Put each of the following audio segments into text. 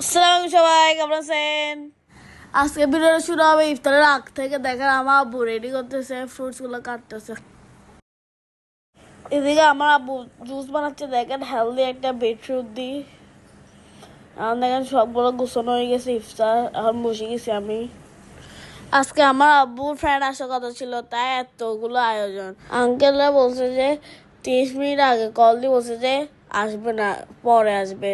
আসসালামু সবাই, কেমন আছেন? আজকে ভিডিওটা শুরু হবে ইফতারের আগ থেকে দেখেন আমার আব্বু রেডি করতেছে ফ্রুটসগুলো কাটতেছে। এদিকে আমার আব্বু জুস বানাচ্ছে, দেখেন হেলদি একটা বিটরুট দি। এখন দেখেন সবগুলো গোছানো হয়ে গেছে ইফতার, এখন বসে গেছি আমি। আজকে আমার আব্বুর ফ্রেন্ড আসার কথা ছিল, তাই এতগুলো আয়োজন। আঙ্কেলরা বলছে যে, তিরিশ মিনিট আগে কল দিয়ে বলছে যে, আসবে না, পরে আসবে।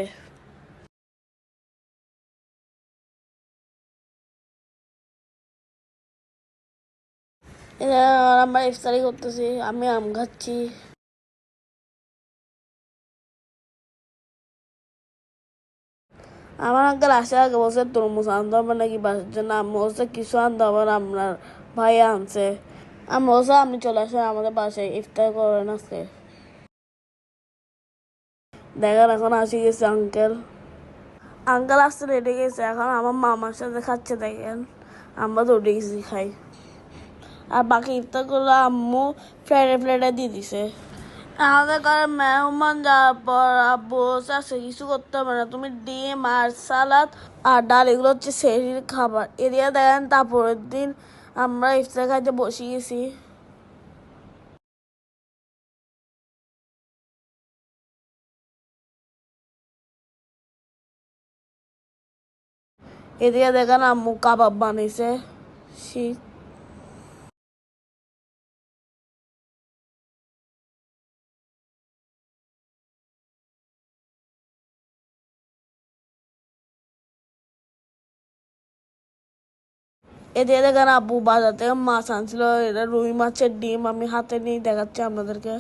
আমরা ইফতারি করতেছি, আমি আম খাচ্ছি। আমার আঙ্কেল আসার আগে, বলছে, তরমুজ আনতে হবে নাকি বাসার জন্য আম্মু বলছে, কিছু আনতে হবে না, আপনার ভাই আনছে। আম্মু বলছে, আপনি চলে আসেন, আমাদের বাসায় ইফতার করেন আজকে। দেখেন, এখন আসি গেছে আঙ্কেল আঙ্কেল আসতে রেডি গেছে, এখন আমার মামার সাথে খাচ্ছে, দেখেন। আমরা তো উঠে গেছি, খাই। আর বাকি ইফতারগুলো আম্মু ফ্লাইটে ফ্লাইটে দিয়ে দিছে। আমাদের ঘরে মেহমান যাওয়ার পর আব্বু চাষে কিছু করতে হবে না। তুমি ডিম আর সালাদ আর ডাল, এগুলো হচ্ছে শরীর খাবার। এরিয়া দেখেন তারপরের দিন আমরা ইফতার খাইতে বসে গেছি। এদিকে দেখেন আম্মু কাবাব বানিয়েছে শীত। এদিকে দেখেন আব্বু বাজার থেকে মাছ আনছিল, এটা রুই মাছের ডিম, আমি হাতে নিয়ে দেখাচ্ছি আপনাদেরকে।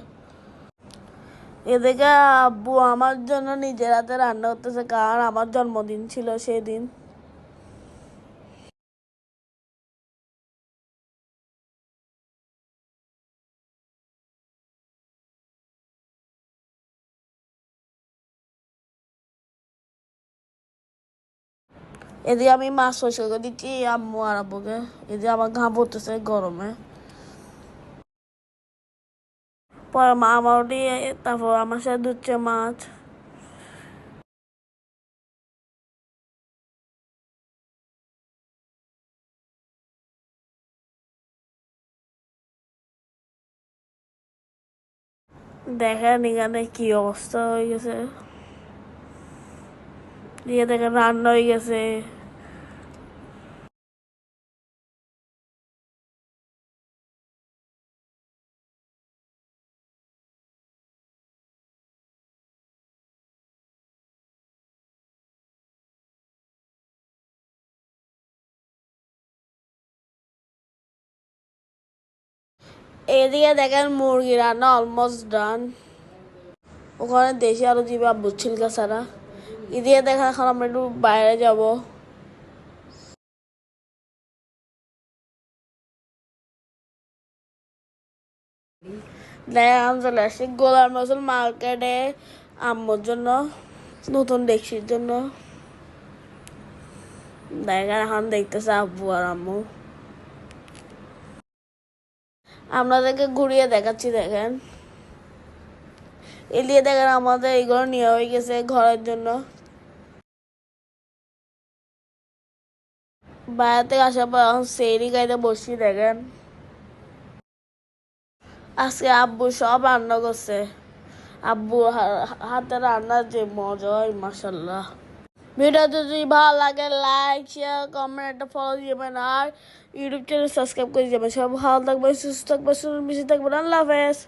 এদিকে আব্বু আমার জন্য নিজের হাতে রান্না করতেছে, কারণ আমার জন্মদিন ছিল সেদিন। এদিকে আমি মাছ পরিষ্কার করে দিচ্ছি আম্মু আর আব্বুকে। এদিকে আমার ঘাম পড়তেছে গরমে। পরে মা আমার দিয়ে, তারপর আমার সাথে ধুচ্ছে মাছ। দেখেন এখানে কি অবস্থা হয়ে গেছে। দিয়ে দেখেন রান্না হয়ে গেছে। এদিকে দেখেন মুরগি রান্না অলমোস্ট ডান ওখানে দেশি আলু দিবে আব্বু ছিলকা ছাড়া। এদিকে দেখেন এখন আমরা একটু বাইরে যাব। দেখেন আমি চলে আসছি গোলাম রসুল মার্কেটে, আম্মুর জন্য, নতুন ডেক্সির জন্য। দেখেন এখন দেখতেছে আব্বু আর আম্মু। আপনাদেরকে ঘুরিয়ে দেখাচ্ছি, দেখেন। এলিয়ে দেখেন, আমাদের এইগুলো নিয়ে হয়ে গেছে ঘরের জন্য। বাইরে থেকে আসার পর এখন সেরি গাইতে বসি, দেখেন। আজকে আব্বু সব রান্না করছে। আব্বু হাতে রান্নার যে মজা হয় মাসাল্লাহ ভিডিও যদি ভালো লাগে লাইক শেয়ার কমেন্ট একটা ফলো দিবেন আর ইউটিউব চ্যানেল সাবস্ক্রাইব করে যাবেন। সব ভালো থাকবে সুস্থ থাকবে সুন্দর বেশি থাকবেন। আল্লাহ হাফেজ।